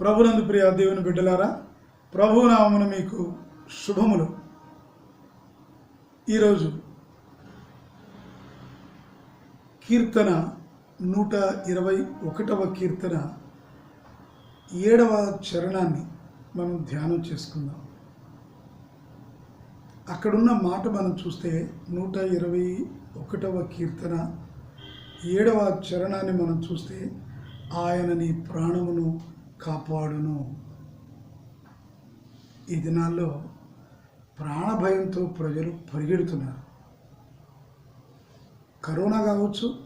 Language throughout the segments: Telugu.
ప్రభునందు ప్రియ దేవుని బిడ్డలారా ప్రభునామను మీకు శుభములు. ఈరోజు కీర్తన నూట ఇరవై ఒకటవ కీర్తన ఏడవ చరణాన్ని మనం ధ్యానం చేసుకుందాం. అక్కడున్న మాట మనం చూస్తే నూట ఇరవై ఒకటవ కీర్తన ఏడవ చరణాన్ని మనం చూస్తే ఆయన నీ ప్రాణమును కాపాడును. ఈ దినాల్లో ప్రాణభయంతో ప్రజలు పరిగెడుతున్నారు. కరోనా కావచ్చు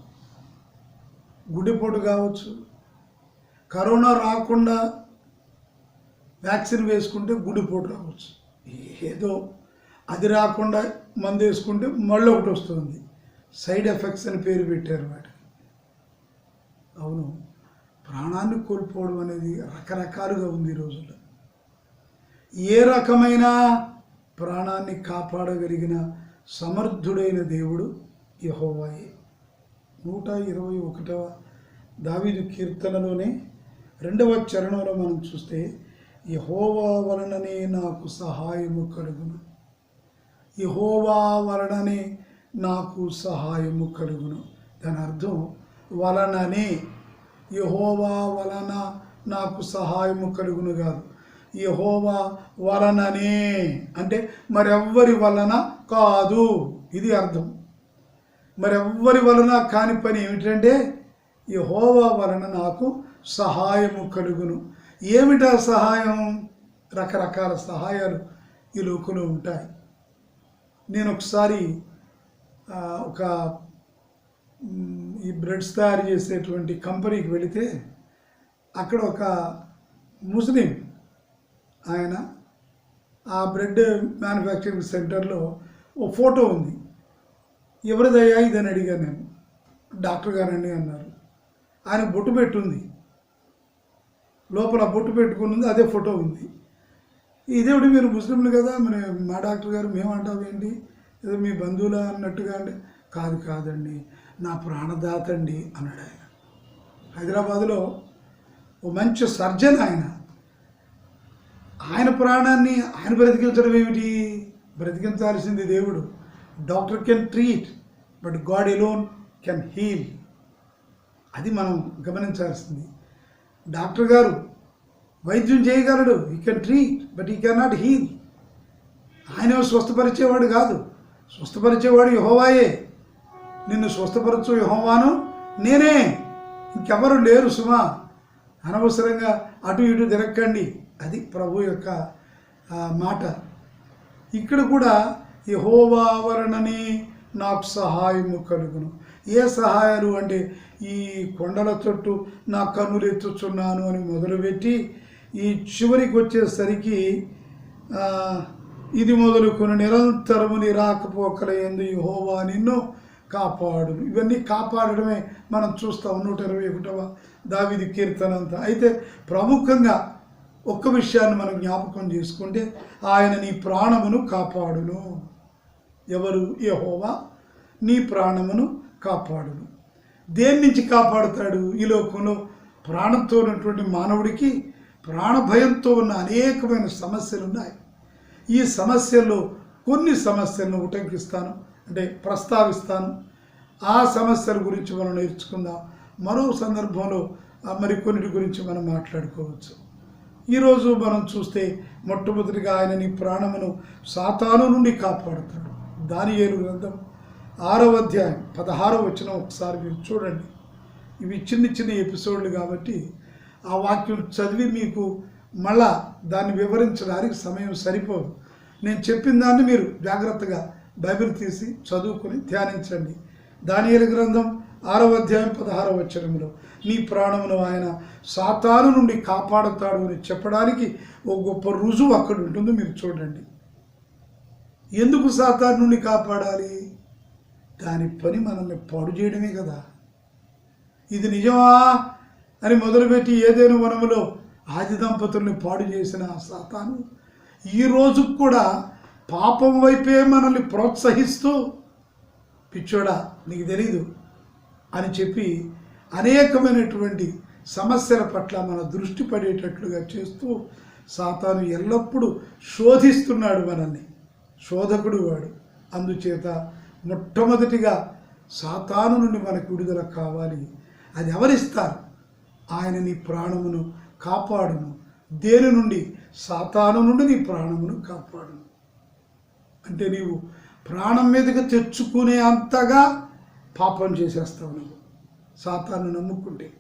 గుండెపోటు కావచ్చు కరోనా రాకుండా వ్యాక్సిన్ వేసుకుంటే గుండెపోటు రావచ్చు. ఏదో అది రాకుండా మందు వేసుకుంటే మళ్ళీ ఒకటి వస్తుంది. సైడ్ ఎఫెక్ట్స్ అని పేరు పెట్టారు వాటికి. అవును ప్రాణాన్ని కోల్పోవడం అనేది రకరకాలుగా ఉంది ఈ రోజుల్లో. ఏ రకమైన ప్రాణాన్ని కాపాడగలిగిన సమర్థుడైన దేవుడు యహోవాయే నూట ఇరవై ఒకటవ దావీదు కీర్తనలోనే రెండవ చరణంలో మనం చూస్తే యహోవా వలననే నాకు సహాయము కలుగును. యహోవా వలననే నాకు సహాయము కలుగును. దాని అర్థం వలననే యహోవా వలన నాకు సహాయము కలుగును కాదు. యహోవా వలననే అంటే మరెవ్వరి వలన కాదు. ఇది అర్థం. మరెవ్వరి వలన కాని పని ఏమిటంటే ఈ హోవా వలన నాకు సహాయము కలుగును. ఏమిటా సహాయం? రకరకాల సహాయాలు ఈ లోకంలో ఉంటాయి. నేను ఒకసారి ఒక ఈ బ్రెడ్స్ తయారు చేసేటువంటి కంపెనీకి వెళితే అక్కడ ఒక ముస్లిం ఆయన ఆ బ్రెడ్ మ్యానుఫ్యాక్చరింగ్ సెంటర్లో ఓ ఫోటో ఉంది. ఎవరిదయ్యా ఇదని అడిగాను నేను. డాక్టర్ గారండి అన్నారు. ఆయన బొట్టు పెట్టుంది. లోపల బొట్టు పెట్టుకున్నది అదే ఫోటో ఉంది. ఇదేమిటి మీరు ముస్లింలు కదా మరి మా డాక్టర్ గారు మేమంటాం ఏంటి? ఏదో మీ బంధువులా అన్నట్టుగా అంటే కాదు కాదండి నా ప్రాణదాత అండి అన్నాడు ఆయన. హైదరాబాదులో ఓ మంచి సర్జన్ ఆయన. ఆయన ప్రాణాన్ని ఆయన బ్రతికించడం ఏమిటి? బ్రతికించాల్సింది దేవుడు. Doctor can treat. But god alone can heal. అది మనం గమనించాల్సింది. డాక్టర్ గారు వైద్యం చేయగలడు he can treat but he can not heal ఆయన స్వస్థపరిచేవాడు కాదు. స్వస్థపరిచేవాడు యహోవాయే. నిన్ను స్వస్థపరచు యహోవాను నేనే. ఇంకెవరు లేరు సుమా. అనవసరంగా అటు ఇటు తిరక్కండి. అది ప్రభు యొక్క మాట. ఇక్కడ కూడా యహోవా వలనని నాకు సహాయము కలుగును. ఏ సహాయాలు అంటే ఈ కొండల చుట్టూ నా కన్నులు ఎత్తుచున్నాను అని మొదలుపెట్టి ఈ చివరికి వచ్చేసరికి ఇది మొదలుకొని నిరంతరము నిరాకపోకల ఎందు యహోవా నిన్ను కాపాడు ఇవన్నీ కాపాడడమే మనం చూస్తాం నూట ఇరవై ఒకటవ దావిది కీర్తన అంతా. అయితే ప్రముఖంగా ఒక్క విషయాన్ని మనం జ్ఞాపకం చేసుకుంటే ఆయన నీ ప్రాణమును కాపాడును. ఎవరు? యహోవా. నీ ప్రాణమును కాపాడును. దేని నుంచి కాపాడుతాడు ఈ లోకంలో? ప్రాణంతో ఉన్నటువంటి మానవుడికి ప్రాణభయంతో ఉన్న అనేకమైన సమస్యలు ఉన్నాయి ఈ సమస్యల్లో కొన్ని సమస్యలను ఉటంకిస్తాను అంటే ప్రస్తావిస్తాను. ఆ సమస్యల గురించి మనం నేర్చుకుందాం. మరో సందర్భంలో మరికొన్నిటి గురించి మనం మాట్లాడుకోవచ్చు. ఈరోజు మనం చూస్తే మొట్టమొదటిగా ఆయన నీ ప్రాణమును సాతాను నుండి కాపాడుతాడు దానియేలు గ్రంథం ఆరవ అధ్యాయం పదహారవ వచ్చిన ఒకసారి మీరు చూడండి. ఇవి చిన్న చిన్న ఎపిసోడ్లు కాబట్టి ఆ వాక్యం చదివి మీకు మళ్ళా దాన్ని వివరించడానికి సమయం సరిపోదు. నేను చెప్పిన దాన్ని మీరు జాగ్రత్తగా బైబిల్ తీసి చదువుకొని ధ్యానించండి. దానియేలు గ్రంథం ఆరవ అధ్యాయం పదహారవ వచ్చరంలో నీ ప్రాణమును ఆయన సాతాను నుండి కాపాడుతాడు అని చెప్పడానికి ఒక గొప్ప రుజువు అక్కడ ఉంటుంది మీరు చూడండి. ఎందుకు సాతాను నుండి కాపాడాలి? దాని పని మనల్ని పాడు చేయడమే కదా. ఇది నిజమా? అని మొదలుపెట్టి ఏదైనా వనములో ఆది దంపతుల్ని పాడు చేసిన సాతాను ఈ రోజు కూడా పాపం వైపే మనల్ని ప్రోత్సహిస్తూ పిచ్చోడా నీకు తెలీదు అని చెప్పి అనేకమైనటువంటి సమస్యల పట్ల మన దృష్టి పడేటట్లుగా చేస్తూ సాతాను ఎల్లప్పుడూ శోధిస్తున్నాడు మనల్ని. శోధకుడు వాడు అందుచేత మొట్టమొదటిగా సాతాను నుండి మనకు విడుదల కావాలి. అది ఎవరిస్తారు? ఆయన నీ ప్రాణమును కాపాడును. దేని నుండి? సాతాను నుండి నీ ప్రాణమును కాపాడును. అంటే నీవు ప్రాణం మీదకి తెచ్చుకునే అంతగా పాపం చేసేస్తావు నువ్వు. సాతాను నమ్ముకుంటే.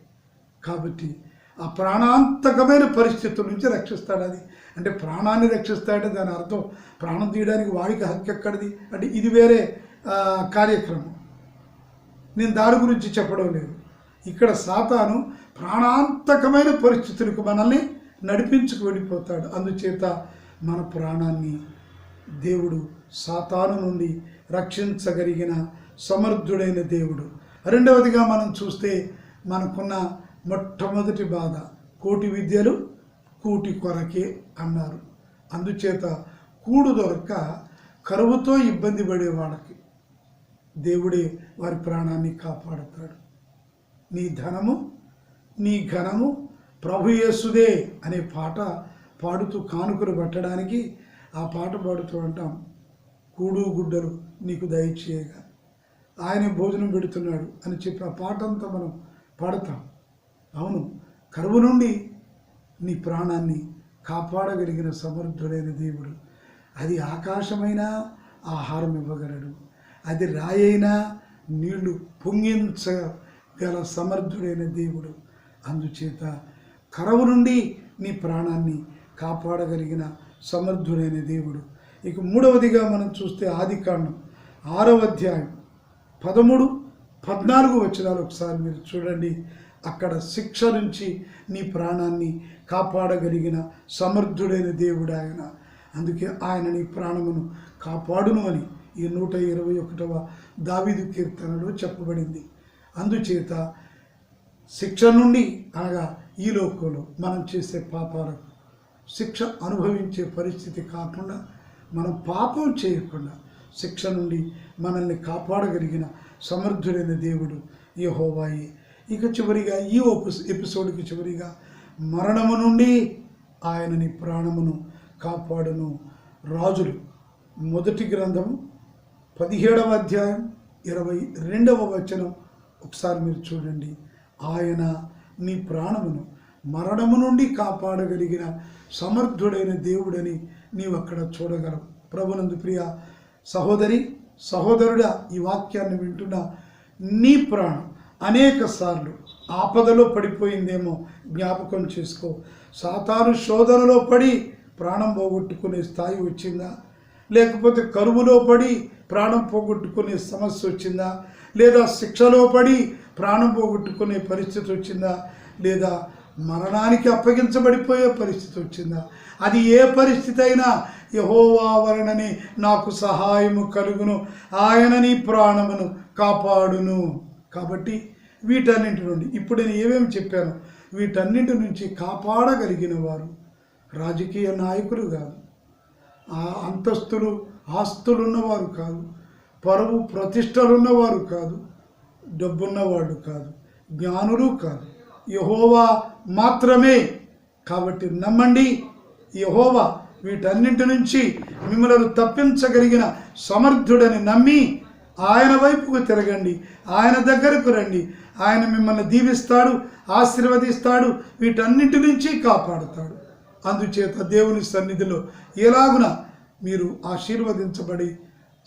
కాబట్టి ఆ ప్రాణాంతకమైన పరిస్థితుల నుంచి రక్షిస్తాడు అది. అంటే ప్రాణాన్ని రక్షిస్తాడంటే దాని అర్థం ప్రాణం తీయడానికి వాడికి హక్కు ఎక్కడిది? అంటే ఇది వేరే కార్యక్రమం. నేను దాని గురించి చెప్పడం లేదు. ఇక్కడ సాతాను ప్రాణాంతకమైన పరిస్థితులకు మనల్ని నడిపించుకు వెళ్ళిపోతాడు. అందుచేత మన ప్రాణాన్ని దేవుడు సాతాను నుండి రక్షించగలిగిన సమర్థుడైన దేవుడు. రెండవదిగా మనం చూస్తే మనకున్న మొట్టమొదటి బాధ కోటి విద్యలు కూటి కొరకే అన్నారు. అందుచేత కూడు దొరక్క కరువుతో ఇబ్బంది పడే వాళ్ళకి దేవుడే వారి ప్రాణాన్ని కాపాడుతాడు. నీ ధనము నీ ఘనము ప్రభు యేసుదే అనే పాట పాడుతూ కానుకలు పట్టడానికి ఆ పాట పాడుతూ అంటాం కూడు గుడ్డలు నీకు దయచేయగా. ఆయన భోజనం పెడుతున్నాడు అని చెప్పి ఆ పాట అంతా మనం పాడతాం. అవును. కరువు నుండి నీ ప్రాణాన్ని కాపాడగలిగిన సమర్థుడైన దేవుడు. అది ఆకాశమైన ఆహారం ఇవ్వగలడు. అది రాయైనా నీళ్ళు పొంగించగల సమర్థుడైన దేవుడు. అందుచేత కరవు నుండి నీ ప్రాణాన్ని కాపాడగలిగిన సమర్థుడైన దేవుడు. ఇక మూడవదిగా మనం చూస్తే ఆదికాండం ఆరవ అధ్యాయం పదమూడు పద్నాలుగు వచనాలు ఒకసారి మీరు చూడండి. అక్కడ శిక్ష నుంచి నీ ప్రాణాన్ని కాపాడగలిగిన సమర్థుడైన దేవుడు ఆయన. అందుకే ఆయన నీ ప్రాణమును కాపాడును అని ఈ నూట ఇరవై ఒకటవ దావిదు కీర్తనలో చెప్పబడింది. అందుచేత శిక్ష నుండి అనగా ఈ లోకంలో మనం చేసే పాపాలకు శిక్ష అనుభవించే పరిస్థితి కాకుండా మనం పాపం చేయకుండా శిక్ష నుండి మనల్ని కాపాడగలిగిన సమర్థుడైన దేవుడు యహోవాయి. ఇక చివరిగా ఈ ఎపిసోడ్కి చివరిగా మరణము నుండి ఆయనని ప్రాణమును కాపాడును రాజులు. మొదటి గ్రంథము పదిహేడవ అధ్యాయం ఇరవై రెండవ వచనం. ఒకసారి మీరు చూడండి. ఆయన నీ ప్రాణమును మరణము నుండి కాపాడగలిగిన సమర్థుడైన దేవుడని నీవు అక్కడ చూడగలవు. ప్రభునందు ప్రియ సహోదరి సహోదరుడా ఈ వాక్యాన్ని వింటున్న నీ ప్రాణం అనేక సార్లు ఆపదలో పడిపోయిందేమో జ్ఞాపకం చేసుకో. సాతాను శోధనలో పడి ప్రాణం పోగొట్టుకునే స్థాయి వచ్చిందా? లేకపోతే కరువులో పడి ప్రాణం పోగొట్టుకునే సమస్య వచ్చిందా? లేదా శిక్షలో పడి ప్రాణం పోగొట్టుకునే పరిస్థితి వచ్చిందా? లేదా మరణానికి అప్పగించబడిపోయే పరిస్థితి వచ్చిందా? అది ఏ పరిస్థితి అయినా యహోవావరణని నాకు సహాయము కలుగును. ఆయన నీ ప్రాణమును కాపాడును. కాబట్టి వీటన్నింటి నుండి ఇప్పుడు నేను ఏమేమి చెప్పాను వీటన్నింటి నుంచి కాపాడగలిగిన వారు రాజకీయ నాయకులు కాదు. ఆ అంతస్తులు ఆస్తులున్నవారు కాదు. పరువు ప్రతిష్టలున్నవారు కాదు. డబ్బున్నవాళ్ళు కాదు. జ్ఞానులు కాదు. యహోవా మాత్రమే. కాబట్టి నమ్మండి యహోవా వీటన్నింటి నుంచి మిమ్మల్ని తప్పించగలిగిన సమర్థుడని నమ్మి ఆయన వైపుకు తిరగండి ఆయన దగ్గరకు రండి. ఆయన మిమ్మల్ని దీవిస్తాడు ఆశీర్వదిస్తాడు వీటన్నింటి నుంచి కాపాడుతాడు. అందుచేత దేవుని సన్నిధిలో ఎలాగున మీరు ఆశీర్వదించబడి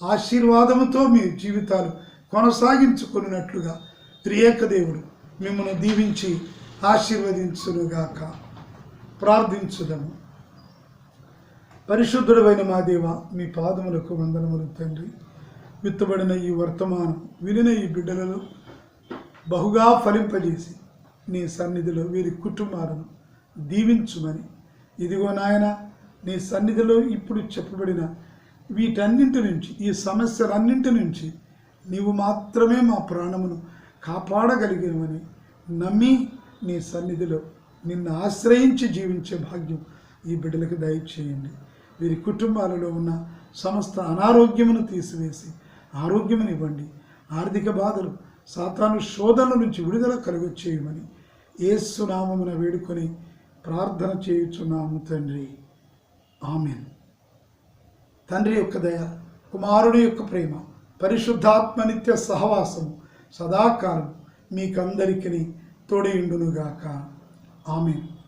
ఆశీర్వాదముతో మీ జీవితాలు కొనసాగించుకున్నట్లుగా త్రియేక దేవుడు మిమ్మల్ని దీవించి ఆశీర్వదించునుగాక. ప్రార్థించుదము. పరిశుద్ధుడమైన మా దేవ మీ పాదములకు వందనములు తండ్రి. విత్తబడిన ఈ వర్తమానం వినిన ఈ బిడ్డలలో బహుగా ఫలింపజేసి నీ సన్నిధిలో వీరి కుటుంబాలను దీవించుమని. ఇదిగో నాయన నీ సన్నిధిలో ఇప్పుడు చెప్పబడిన వీటన్నింటి నుంచి ఈ సమస్యలన్నింటి నుంచి నీవు మాత్రమే మా ప్రాణమును కాపాడగలిగినవని నమ్మి నీ సన్నిధిలో నిన్ను ఆశ్రయించి జీవించే భాగ్యం ఈ బిడ్డలకు దయచేయండి. వీరి కుటుంబాలలో ఉన్న సమస్త అనారోగ్యమును తీసివేసి ఆరోగ్యమును ఇవ్వండి ఆర్థిక బాధలు సాతాను శోధనల నుంచి విడుదల కలుగొచ్చేయమని ఏసునామమున వేడుకొని ప్రార్థన చేయుచున్నాము తండ్రి. ఆమెన్. తండ్రి యొక్క దయ కుమారుడి యొక్క ప్రేమ పరిశుద్ధాత్మ నిత్య సదాకాలం మీకందరికీ తోడేయుండునుగాక. ఆమెన్.